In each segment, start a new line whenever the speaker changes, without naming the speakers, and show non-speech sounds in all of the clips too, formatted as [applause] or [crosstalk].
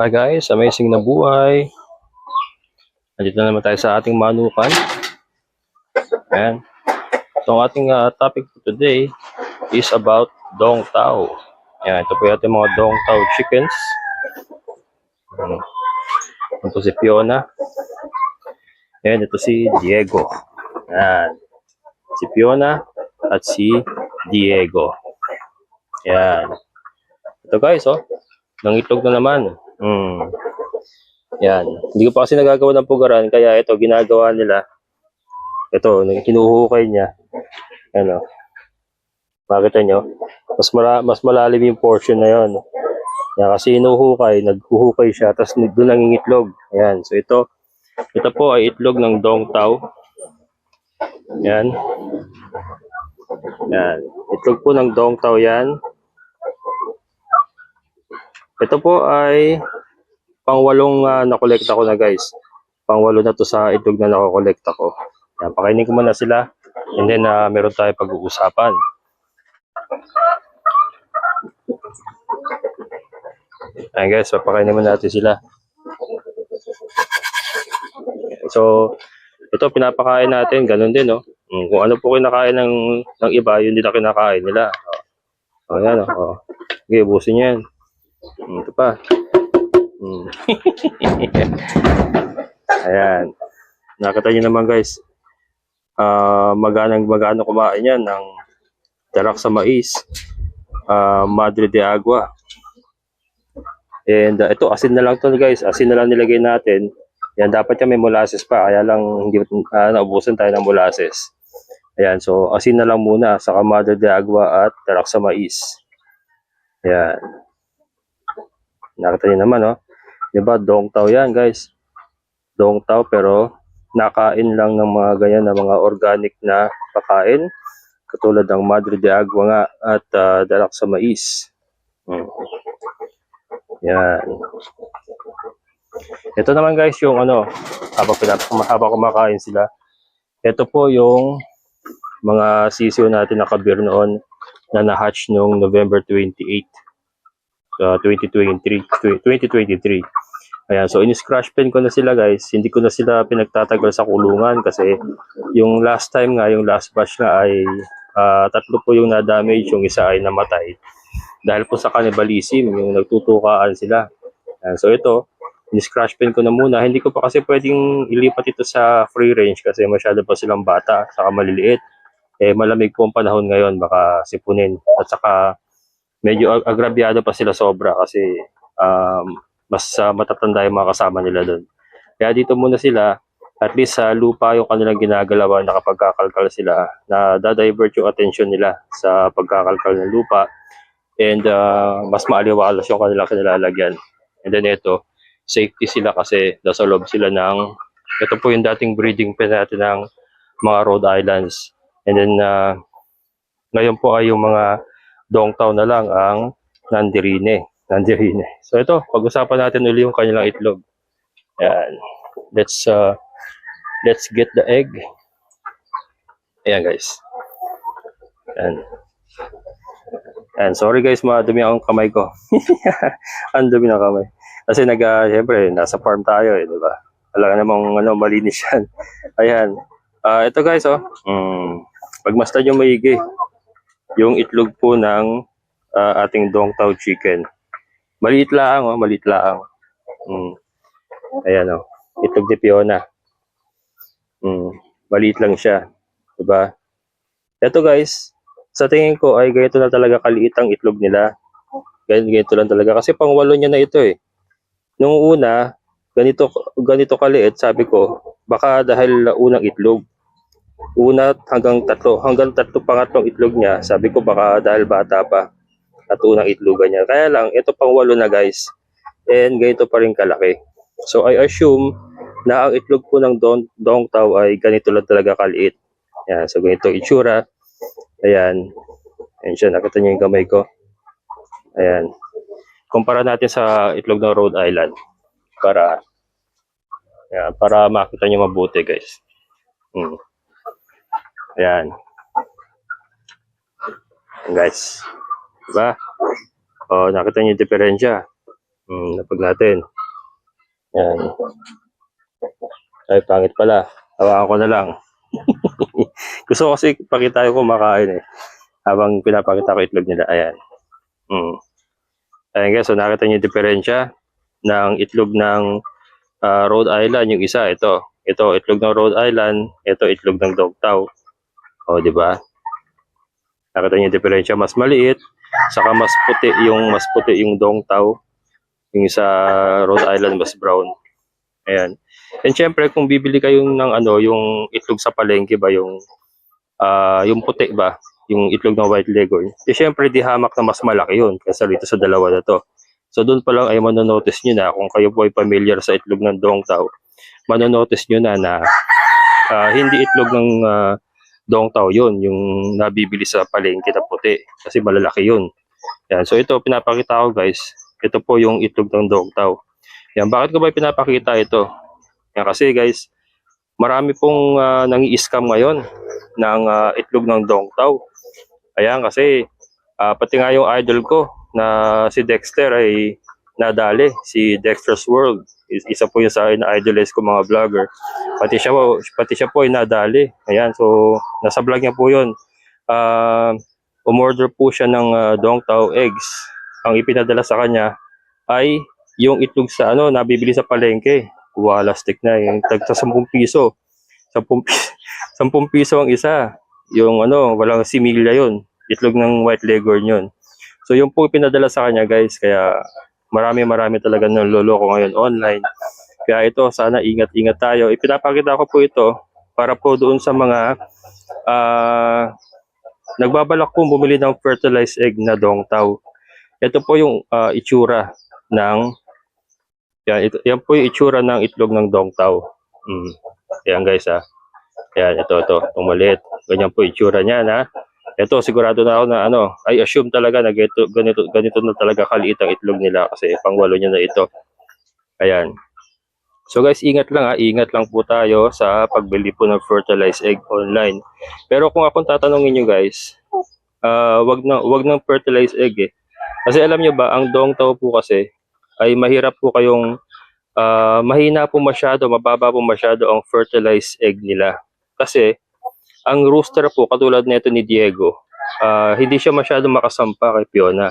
Hi guys, amazing na buhay. Nandito na naman tayo sa ating manukan. Ayan. So ang ating ah, topic for today is about Dong Tao. Ayan, ito po yung mga Dong Tao chickens. Ayan. Ito si Fiona. Ayan, ito si Diego. Ayan. Si Fiona at si Diego. Ayan. Ito guys, oh. Nangitlog na naman. Hmm. Yan. Hindi ko pa kasi nagagawa ng pugaran, kaya ito, ginagawa nila. Ito, kinuhukay niya. Ano. Makita nyo? Mas, mara, mas malalim yung portion na yon. Yan, kasi inuhukay, naghuhukay siya, tapos doon nangingitlog. Yan. So ito, ito po ay itlog ng dong tao. Yan. Yan. Itlog po ng dong tao yan. Ito po ay pangwalong uh, nakolekta ko na guys. Pangwalo na to sa itlog na nakokolekta ko. Yan, pakainin ko muna sila. And then uh, meron tayo pag-uusapan. Ayan guys, papakainin muna natin sila. So, ito pinapakain natin, ganun din, no? Mm, Kung ano po kinakain ng, ng iba, yun din ang kinakain nila. O, oh, yan, o. Oh. Okay, ubusin nyo yan. Mm, Ito pa. Mm. Ayan. Nakita nyo naman guys. Ah, maganang magano kumain yan ng darak sa mais. Ah, Madre de Agua. And ah, ito, asin na lang to guys. Asin na lang nilagay natin. Yan, dapat yan may molasses pa. Kaya lang hindi uh, naubusan tayo ng molasses. Ayan, so asin na lang muna. Saka Madre de Agua at darak sa mais. Ayan. Nakita niyo naman, oh. Diba, dong tao yan, guys. Dong tao, pero nakain lang ng mga ganyan na mga organic na pakain. Katulad ng Madre de Agua nga at uh, dalak sa mais. Hmm. Yan. Ito naman guys yung ano, habang, habang kumakain sila. Ito po yung mga sisiyo natin na kabir noon na na-hatch noong November 28 uh, 2023 2023 ayan so in-scratch pen ko na sila guys. Hindi ko na sila pinagtatagal sa kulungan kasi yung last time nga yung last batch na ay uh, tatlo po yung na-damage yung isa ay namatay. Dahil po sa cannibalism yung nagtutukaan sila. Ayan, so ito in-scratch pen ko na muna. Hindi ko pa kasi pwedeng ilipat ito sa free range kasi masyado pa silang bata saka maliliit. Eh malamig po ang panahon ngayon baka sipunin. At saka medyo ag- agrabyado pa sila sobra kasi um, mas uh, matatanda yung mga kasama nila doon. Kaya dito muna sila, at least sa lupa yung kanilang ginagalawan na sila, na dadivert yung attention nila sa pagkakalkal ng lupa and uh, mas maaliwalas yung kanilang kanilalagyan. And then ito, safety sila kasi nasa loob sila ng, ito po yung dating breeding pen natin ng mga Rhode Islands. And then, uh, ngayon po ay yung mga Dongtao na lang ang nandirine. Nandirine. So ito, pag-usapan natin uli yung kanilang itlog. Ayan. Let's uh, let's get the egg. Ayan guys. Ayan. Ayan. Sorry guys, madumi ang kamay ko. [laughs] ang dumi ng kamay. Kasi nag, uh, syempre, nasa farm tayo eh, di ba? Alam namang ano, malinis yan. [laughs] Ayan. Ah, ito guys, oh. Mm, pagmasdan yung maigi yung itlog po ng uh, ating Dong Tao chicken. Maliit lang, oh, maliit lang. Mm. Ayan, oh. Itlog ni Fiona. Mm. Maliit lang siya. Diba? Ito guys, sa tingin ko ay ganito na talaga kaliit ang itlog nila. Ganito, lang talaga. Kasi pangwalo niya na ito eh. Nung una, ganito, ganito kaliit, sabi ko, baka dahil unang itlog una hanggang tatlo, hanggang tatlo pangatlong itlog niya, sabi ko baka dahil bata pa at unang itlogan niya. Kaya lang, ito pang walo na guys. And ganito pa rin kalaki. So I assume na ang itlog po ng don, dong tao ay ganito lang talaga kaliit. Yan, so ganito itsura. Ayan. Ayan siya, nakita niyo yung kamay ko. Ayan. Kumpara natin sa itlog ng Rhode Island. Para, ayan, para makita niyo mabuti guys. Hmm. Ayan. Ayan, guys. Diba? O, nakita niyo yung diferensya. Hmm, napag natin. Yan. Ay, pangit pala. Hawakan ko na lang. [laughs] Gusto ko kasi pakita ko kumakain eh. Habang pinapakita ko itlog nila. Ayan. Hmm. Ayan guys, so nakita niyo yung diferensya ng itlog ng ah, Rhode Island. Yung isa, ito. Ito, itlog ng Rhode Island. Ito, itlog ng Dogtow. O, di ba? Nakita niyo yung diferensya. Mas maliit. Saka mas puti yung mas puti yung Dongtaw. Yung sa Rhode Island, mas brown. Ayan. And syempre, kung bibili kayo ng ano, yung itlog sa palengke ba, yung ah yung puti ba, yung itlog ng white leghorn, eh syempre di hamak na mas malaki yun kaysa rito sa dalawa na to. So doon pa lang ay manonotice nyo na kung kayo po ay familiar sa itlog ng dongtaw, manonotice nyo na na ah, hindi itlog ng ah, dongtaw yun, yung nabibili sa palengke na puti kasi malalaki yun. Yan. So ito pinapakita ko guys, ito po yung itlog ng dongtaw. Yan, bakit ko ba pinapakita ito? Yan kasi guys, marami pong uh, nangi-scam ngayon ng ah, itlog ng dongtaw. Ayan kasi ah, pati nga yung idol ko na si Dexter ay nadali, si Dexter's World. Is- Isa po yung sa idolize ko mga vlogger. Pati siya po, pati siya po ay nadali. Ayan, so nasa vlog niya po 'yon. Ah, umorder po siya ng ah, dongtaw eggs. Ang ipinadala sa kanya ay yung itlog sa ano, nabibili sa palengke. Wala stick na yung tag sa 10 piso. 10 piso, 10 piso ang isa. Yung ano, walang similya yun. Itlog ng white leghorn yun. So yung po pinadala sa kanya guys, kaya marami marami talaga ng loloko ngayon online. Kaya ito, sana ingat-ingat tayo. Ipinapakita ko po ito para po doon sa mga ah nagbabalak po bumili ng fertilized egg na dongtaw. Ito po yung ah, itsura ng yan, ito, yan po yung itsura ng itlog ng dongtaw. Mm. Yan guys ha. Yan, ito, ito, itong. Ganyan po itsura niya na. Ito, sigurado na ako na ano, I assume talaga na ganito, ganito, ganito na talaga kaliit ang itlog nila kasi pangwalo niya na ito. Ayan. So guys, ingat lang ha, ingat lang po tayo sa pagbili po ng fertilized egg online. Pero kung akong tatanungin nyo guys, ah wag na wag ng fertilized egg eh. Kasi alam nyo ba, ang dongtaw po kasi ay mahirap po kayong ah, mahina po masyado, mababa po masyado ang fertilized egg nila. Kasi ang rooster po katulad nito ni Diego, ah, hindi siya masyado makasampa kay Fiona.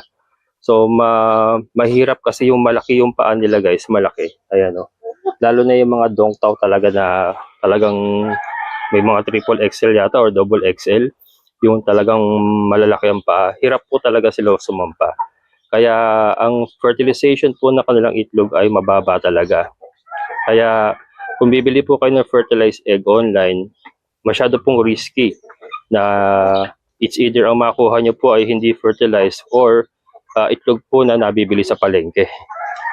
So ma mahirap kasi yung malaki yung paa nila guys, malaki. Ayan oh. Lalo na yung mga dongtaw talaga na talagang may mga triple XL yata or double XL, yung talagang malalaki ang paa. Hirap po talaga sila sumampa. Kaya ang fertilization po ng kanilang itlog ay mababa talaga. Kaya kung bibili po kayo ng fertilized egg online, masyado pong risky na it's either ang makuha nyo po ay hindi fertilized or ah, itlog po na nabibili sa palengke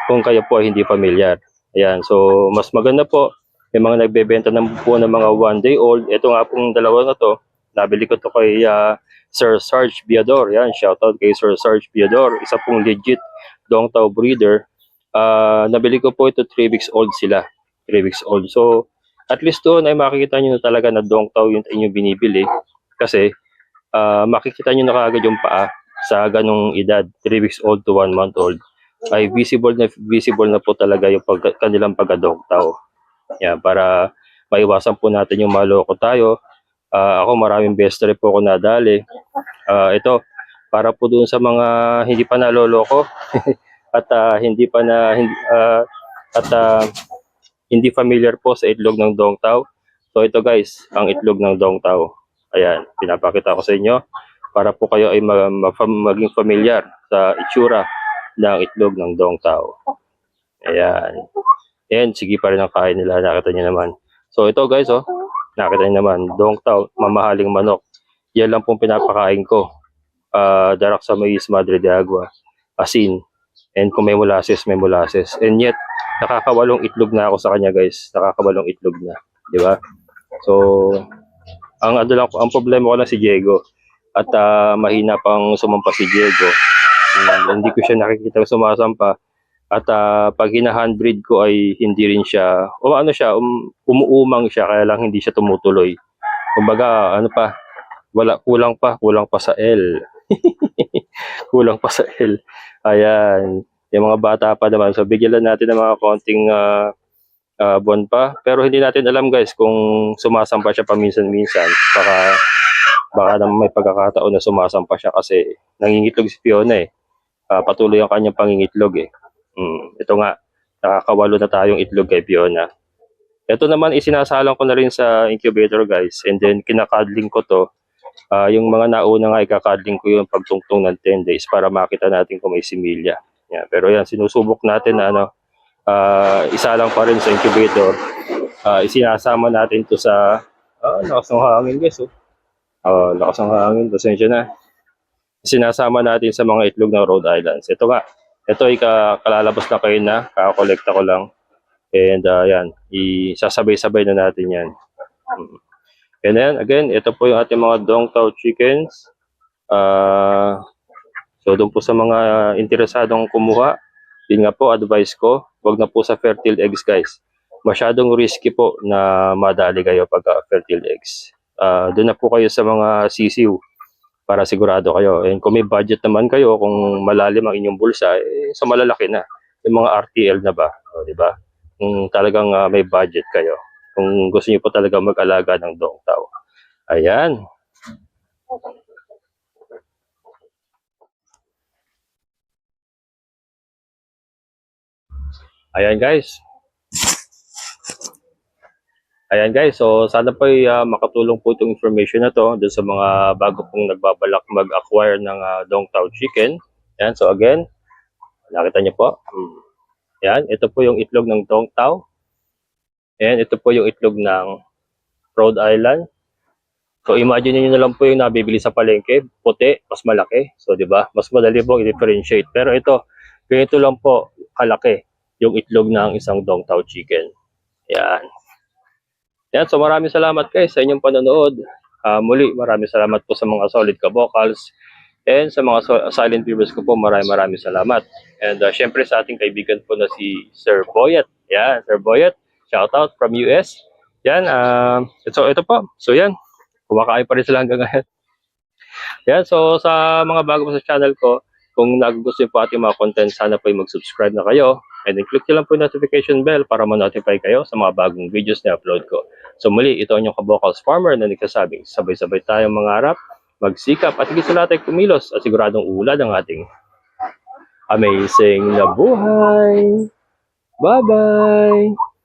kung kayo po ay hindi familiar. Ayan, so mas maganda po may mga nagbebenta ng po ng mga one day old. Ito nga pong dalawa na to, nabili ko to kay ah, Sir Sarge Biador. Yan, shoutout kay Sir Sarge Biador. Isa pong legit Dongtao breeder. Ah, nabili ko po ito 3 weeks old sila. 3 weeks old. So, at least doon ay makikita nyo na talaga na Dongtao yung inyong binibili. Kasi, ah, makikita nyo na kaagad yung paa sa ganong edad, 3 weeks old to 1 month old ay visible na visible na po talaga yung pag, kanilang pagka-dongtao. Yan, para maiwasan po natin yung maloko tayo. Ah, ako maraming best trip po ako nadali. Ah, ito, para po doon sa mga hindi pa naloloko [laughs] at ah, hindi pa na hindi ah, at ah, hindi familiar po sa itlog ng dongtao. So ito guys, ang itlog ng dongtao. Ayan, pinapakita ko sa inyo para po kayo ay ma- ma- maging familiar sa itsura ng itlog ng dongtao. Ayan. Ayan, sige pa rin ang kain nila. Nakita niyo naman. So ito guys, oh. Nakita niyo naman. Dongtao, mamahaling manok. Yan lang pong pinapakain ko. Ah, darak sa mais, madre de agua. Asin. And kung may molasses, may molasses. And yet, nakakawalong itlog na ako sa kanya guys. Nakakawalong itlog na. Di ba? So, ang ano lang, ang problema ko lang si Diego. At ah, mahina pang sumampa si Diego. Mm, hindi ko siya nakikita sumasampa. At ah, pag hina-handbreed ko ay hindi rin siya, o ano siya, um, umuumang siya kaya lang hindi siya tumutuloy. Kumbaga, ano pa, wala, kulang pa, kulang pa sa L. [laughs] kulang pa sa L. Ayan. Yung mga bata pa naman. So, bigyan natin ng mga konting ah, ah, buwan pa. Pero hindi natin alam guys kung sumasampa siya paminsan-minsan. Baka, baka naman may pagkakataon na sumasampa siya kasi nangingitlog si Fiona eh. Ah, patuloy ang kanyang pangingitlog eh. Hmm, ito nga, nakakawalo na tayong itlog kay Fiona. Ito naman isinasalang ko na rin sa incubator guys and then kinakadling ko to. Ah, yung mga nauna nga ikakadling ko yung pagtungtong ng 10 days para makita natin kung may similya. Yan, pero yan sinusubok natin na ano ah, isa lang pa rin sa incubator. Ah, isinasama natin to sa ah, lakas ng hangin guys oh. Ah, lakas ng hangin, pasensya na. Sinasama natin sa mga itlog ng Rhode Islands. Ito nga, ito ay ka- kalalabas na kayo na, kakakolekta ko lang. And uh, yan, isasabay-sabay na natin yan. Mm. And then, again, ito po yung ating mga Dong chickens. Ah, so, doon po sa mga interesadong kumuha, yun nga po, advice ko, wag na po sa fertile eggs, guys. Masyadong risky po na madali kayo pag ah, fertile eggs. Ah, doon na po kayo sa mga sisiw para sigurado kayo. And kung may budget naman kayo, kung malalim ang inyong bulsa, eh, sa malalaki na. Yung mga RTL na ba? O, di ba? Kung talagang ah, may budget kayo. Kung gusto niyo po talaga mag-alaga ng dong tao. Ayan. Ayan guys. Ayan guys, so sana po ay ah, makatulong po itong information na to dun sa mga bago pong nagbabalak mag-acquire ng ah, Dong Tao Chicken. Ayan, so again, nakita niyo po. Hmm. Ayan, ito po yung itlog ng Dong Tao. Ayan, ito po yung itlog ng Rhode Island. So imagine niyo na lang po yung nabibili sa palengke, puti, mas malaki. So 'di ba? Mas madali pong i-differentiate. Pero ito, ganito lang po kalaki yung itlog ng isang Dong Tao chicken. Yan. Yan, so maraming salamat guys sa inyong panonood. Ah, muli, maraming salamat po sa mga solid ka vocals. And sa mga so- silent viewers ko po, maraming maraming salamat. And uh, syempre sa ating kaibigan po na si Sir Boyet. Yan, Sir Boyet. Shout out from US. Yan, ah, so ito po. So yan, kumakain pa rin sila hanggang ngayon. Yan, so sa mga bago po sa channel ko, kung nagugustuhan po ating mga content, sana po ay mag-subscribe na kayo. And then click nyo lang po yung notification bell para ma-notify kayo sa mga bagong videos na upload ko. So muli, ito ang inyong kabokals farmer na nagsasabing sabay-sabay tayong mangarap, magsikap at higit sa lahat ay kumilos at siguradong ulad ang ating amazing na buhay. Bye-bye!